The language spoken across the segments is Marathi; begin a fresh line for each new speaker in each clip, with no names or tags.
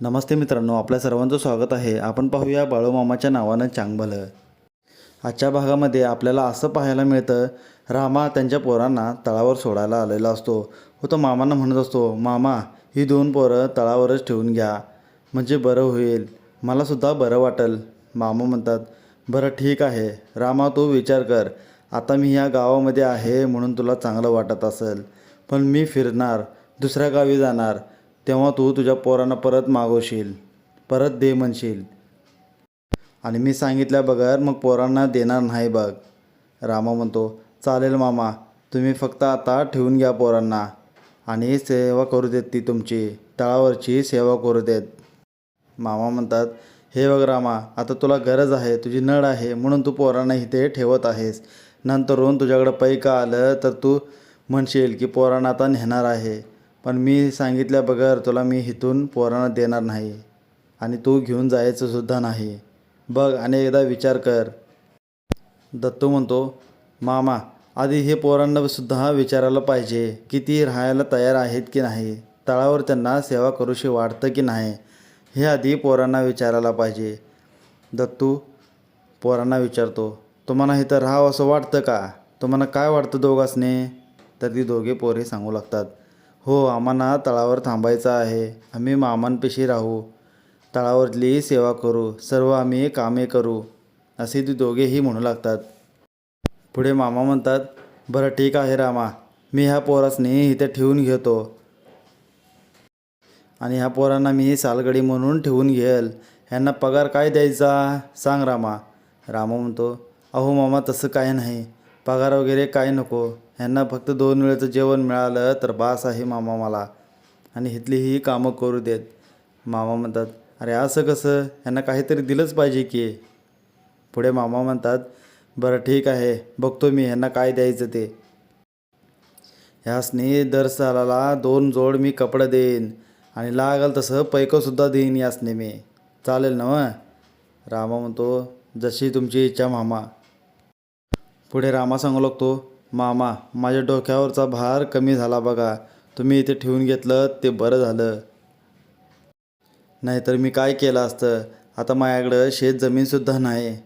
नमस्ते मित्रांनो आपल्या सर्वांचं स्वागत आहे. आपण पाहूया बाळूमामाच्या नावानं चांगभलं. आजच्या भागामध्ये आपल्याला असं पाहायला मिळतं रामा त्यांच्या पोरांना तळावर सोडायला आलेला असतो. व तो मामांना म्हणत असतो मामा ही दोन पोरं तळावरच ठेवून घ्या. म्हणजे बरं होईल. मलासुद्धा बरं वाटेल. मामा म्हणतात बरं ठीक आहे. रामा तू विचार कर. आता मी ह्या गावामध्ये आहे म्हणून तुला चांगलं वाटत असेल. पण मी फिरणार. दुसऱ्या गावी जाणार. तेव्हा तू तुझ्या पोरांना परत मागवशील. परत दे म्हणशील. आणि मी सांगितल्या बगर मग पोरांना देणार नाही बघ. रामा म्हणतो चालेल मामा तुम्ही फक्त आता ठेवून घ्या पोरांना. आणि सेवा करू देत ती तुमची. तळावरची सेवा करू देत. मामा म्हणतात हे बघ रामा आता तुला गरज आहे तुझी नळ आहे म्हणून तू पोरांना इथे ठेवत आहेस. नंतरून तुझ्याकडं पैका आलं तर तू म्हणशील की पोरांना आता नेणार आहे. पण मी सांगितल्या बगर तुला मी इथून पोरांना देणार नाही आणि तू घेऊन जायचं सुद्धा नाही. बघ आणि एकदा विचार कर. दत्तू म्हणतो मामा आधी हे पोरांना सुद्धा विचारायला पाहिजे की ती राहायला तयार आहेत की नाही? तळावर त्यांना सेवा करूशी वाटतं की नाही? हे आधी पोरांना विचारायला पाहिजे. दत्तू पोरांना विचारतो तुम्हाला इथं राहावं असं वाटतं का? तुम्हाला काय वाटतं दोघांसने? तर ती दोघे पोरे सांगू लागतात हो आम्हाला तळावर थांबायचं आहे. आम्ही मामांपेशी राहू. तळावरली सेवा करू. सर्व आम्ही कामे करू. असे ती दोघेही म्हणू लागतात. पुढे मामा म्हणतात बरं ठीक आहे रामा. मी ह्या पोरासनी इथे ठेवून घेतो. आणि ह्या पोरांना मी सालगडी म्हणून ठेवून घेल ह्यांना पगार काय द्यायचा? सांग रामा. रामा म्हणतो अहो मामा तसं काय नाही. पगार वगैरे काय नको. ह्यांना फक्त दोन वेळेचं जेवण मिळालं तर बास आहे मामा मला. आणि इथली ही कामं करू देत. मामा म्हणतात अरे असं कसं? ह्यांना काहीतरी दिलंच पाहिजे की. पुढे मामा म्हणतात बरं ठीक आहे. बघतो मी ह्यांना काय द्यायचं ते. ह्यासनी दर सालाला दोन जोड मी कपडे देईन. आणि लागल तसं पैकंसुद्धा देईन यासने मी चालेल ना रामा म्हणतो जशी तुमची इच्छा मामा. पुढे रामा सांगू लागतो मामा माझ्या डोक्यावरचा भार कमी झाला बघा. तुम्ही इथे ठेवून घेतलं ते बरं झालं. नाहीतर मी काय केलं असतं? आता माझ्याकडं शेत जमीनसुद्धा नाही.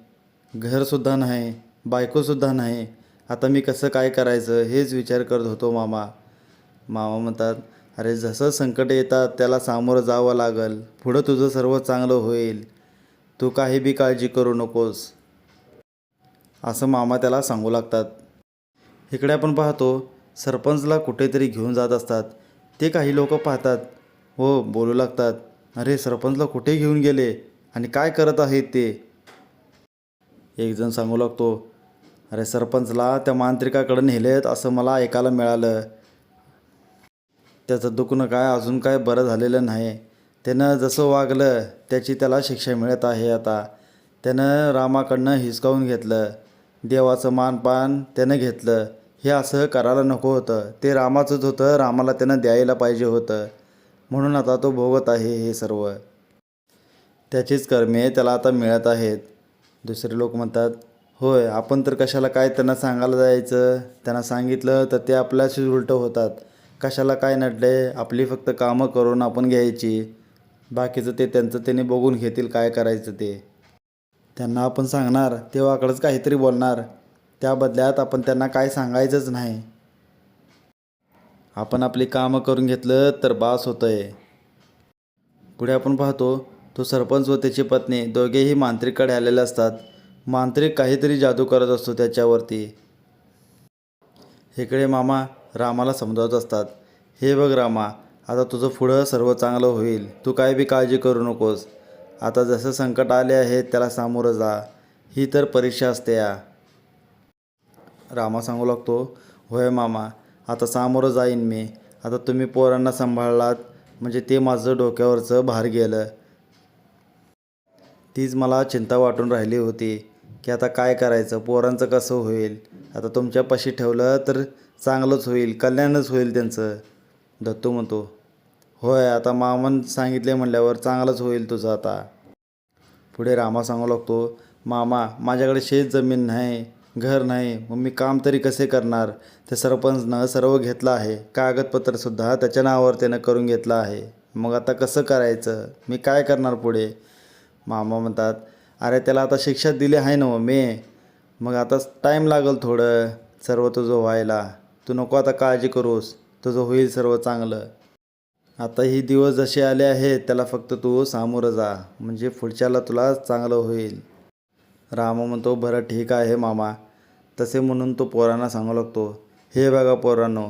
घरसुद्धा नाही. बायकोसुद्धा नाही. आता मी कसं काय करायचं? हेच विचार करत होतो मामा. मामा म्हणतात अरे जसं संकट येतात त्याला सामोरं जावं लागल. पुढं तुझं सर्व चांगलं होईल. तू काही बी काळजी करू नकोस. असं मामा त्याला सांगू लागतात. इकडे आपण पाहतो सरपंचला कुठेतरी घेऊन जात असतात. ते काही लोक पाहतात. हो बोलू लागतात. अरे सरपंचला कुठे घेऊन गेले? आणि काय करत आहेत ते? एकजण सांगू लागतो अरे सरपंचला त्या मांत्रिकाकडे नेलेत असं मला ऐकायला मिळालं. त्याचं दुखणं काय अजून काय बरं झालेलं नाही. त्यानं जसं वागलं त्याची त्याला शिक्षा मिळत आहे आता. त्यानं रामाकडनं हिसकावून घेतलं. देवाचं मानपान त्यानं घेतलं. हे असं करायला नको होतं. ते रामाचंच होतं. रामाला त्यानं द्यायला पाहिजे होतं. म्हणून आता तो भोगत आहे हे सर्व. त्याचीच कर्मे त्याला आता मिळत आहेत. दुसरे लोक म्हणतात होय आपण तर कशाला काय त्यांना सांगायला जायचं? त्यांना सांगितलं तर ते आपल्याशीच उलटं होतात. कशाला काय नडले? आपली फक्त कामं करून आपण घ्यायची. बाकीचं ते त्यांचं त्याने बघून घेतील काय करायचं ते. त्यांना आपण सांगणार तेव्हा आकडंच काहीतरी बोलणार. त्या बदल्यात आपण त्यांना काय सांगायचंच नाही. आपण आपली कामं करून घेतलं तर बास होतं आहे पुढे आपण पाहतो तो सरपंच व त्याची पत्नी दोघेही मांत्रिककडे आलेले असतात. मांत्रिक काहीतरी जादू करत असतो त्याच्यावरती. इकडे मामा रामाला समजावत असतात. हे बघ रामा आता तुझं पुढं सर्व चांगलं होईल. तू काय बी काळजी करू नकोस. आता जसं संकट आले आहे त्याला सामोरं जा. ही तर परीक्षा असते या. रामा सांगू लागतो होय मामा आता सामोरं जाईन मी. आता तुम्ही पोरांना सांभाळलात म्हणजे ते माझं डोक्यावरचं भार गेलं. तीच मला चिंता वाटून राहिली होती की आता काय करायचं? पोरांचं कसं होईल? आता तुमच्यापाशी ठेवलं तर चांगलंच होईल कल्याणच होईल त्यांचं. दत्तू म्हणतो होय आता मामन सांगितले म्हणल्यावर चांगलंच होईल तुझं आता. पुढे रामा सांगू लागतो मामा माझ्याकडे शेत जमीन नाही. घर नाही मग मी काम तरी कसे करणार? ते सरपंचनं सर्व घेतलं आहे. कागदपत्रसुद्धा त्याच्या नावावर त्यानं करून घेतलं आहे. मग आता कसं करायचं? मी काय करणार पुढे? मामा म्हणतात अरे त्याला आता शिक्षा दिली आहे ना मी मग आता टाईम लागेल थोडं. सर्व तुझं व्हायला. तू नको आता काळजी करूस. तुझं होईल सर्व चांगलं. आता ही दिवस जसे आले आहेत त्याला फक्त तू सामोरं जा. म्हणजे पुढच्याला तुला चांगलं होईल. रामा म्हणतो बरं ठीक आहे मामा. तसे म्हणून तो पोरांना सांगू लागतो हे बघा पोरांनो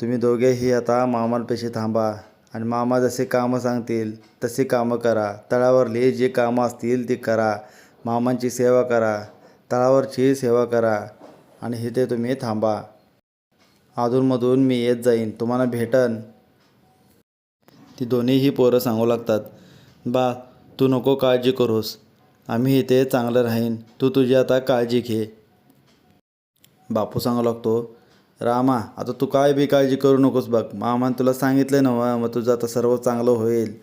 तुम्ही दोघेही आता मामांपेशी थांबा आणि मामा जसे कामं सांगतील तसे कामं करा. तळावरली जी कामं असतील ती करा. मामांची सेवा करा. तळावरची सेवा करा आणि इथे तुम्ही थांबा. अधूनमधून मी येत जाईन. तुम्हाला भेटन. ती दोन्हीही पोरं सांगू लागतात बा तू नको काळजी करूस. आम्ही इथे चांगलं राहीन. तू तुझी आता काळजी घे. बापू सांगू लागतो रामा आता तू काय बी काळजी करू नकोस बघ. मामानं तुला सांगितलं ना मग तुझं आता सर्व चांगलं होईल.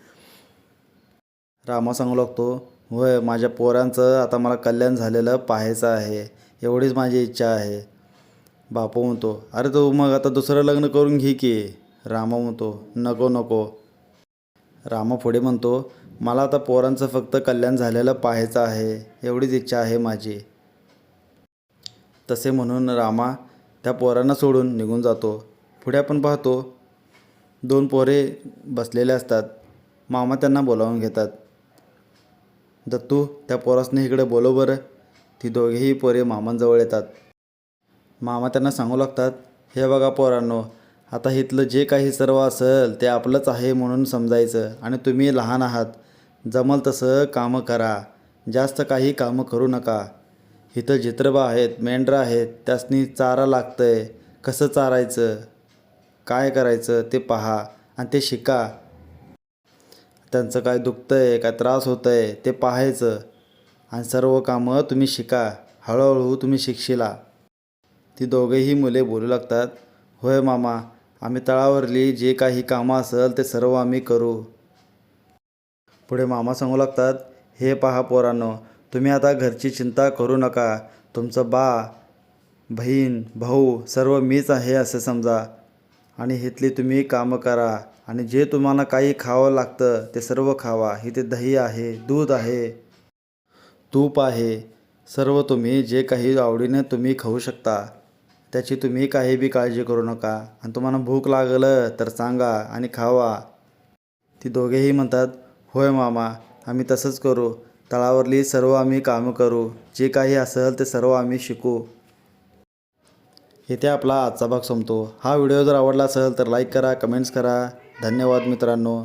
रामा सांगू लागतो होय माझ्या पोरांचं आता मला कल्याण झालेलं पाहायचं आहे. एवढीच माझी इच्छा आहे. बापू म्हणतो अरे तू मग आता दुसरं लग्न करून घे की. रामा म्हणतो नको नको. रामा पुढे म्हणतो मला आता पोरांचं फक्त कल्याण झालेलं पाहायचं आहे एवढीच इच्छा आहे माझी. तसे म्हणून रामा त्या पोरांना सोडून निघून जातो. पुढे आपण पाहतो दोन पोरे बसलेले असतात. मामा त्यांना बोलावून घेतात. दत्तू त्या पोरासने इकडे बोलो बरं. ती दोघेही पोरे मामांजवळ येतात. मामा त्यांना सांगू लागतात हे बघा पोरांनो आता इथलं जे काही सर्व असेल ते आपलंच आहे म्हणून समजायचं आणि तुम्ही लहान आहात. जमल तसं कामं करा. जास्त काही कामं करू नका. इथं जित्रबा आहेत मेंढरा आहेत त्यासनी चारा लागतं आहे कसं चारायचं? काय करायचं ते पहा आणि ते शिका. त्यांचं काय दुखतं आहे काय त्रास होतं आहे ते पाहायचं. आणि सर्व कामं तुम्ही शिका. हळूहळू तुम्ही शिकशिला. ती दोघेही मुले बोलू लागतात होय मामा आम्ही तळावरली जे काही कामं असेल ते सर्व आम्ही करू. पुढे मामा सांगू लागतात हे पहा पोरांनो तुम्ही आता घरची चिंता करू नका. तुमचं बा बहीण भाऊ सर्व मीच आहे असे समजा. आणि इथली तुम्ही कामं करा. आणि जे तुम्हाला काही खावं लागतं ते सर्व खावा. इथे दही आहे दूध आहे. तूप आहे. सर्व तुम्ही जे काही आवडीने तुम्ही खाऊ शकता. त्याची तुम्ही काही बी काळजी करू नका. आणि तुम्हाला भूक लागलं तर सांगा आणि खावा. ती दोघेही म्हणतात होय मामा आम्ही तसंच करू. तळावरली सर्व आम्ही कामं करू. जे काही असेल ते सर्व आम्ही शिकू. इथे आपला आजचा भाग संपतो. हा व्हिडिओ जर आवडला असेल तर लाईक करा कमेंट्स करा. धन्यवाद मित्रांनो.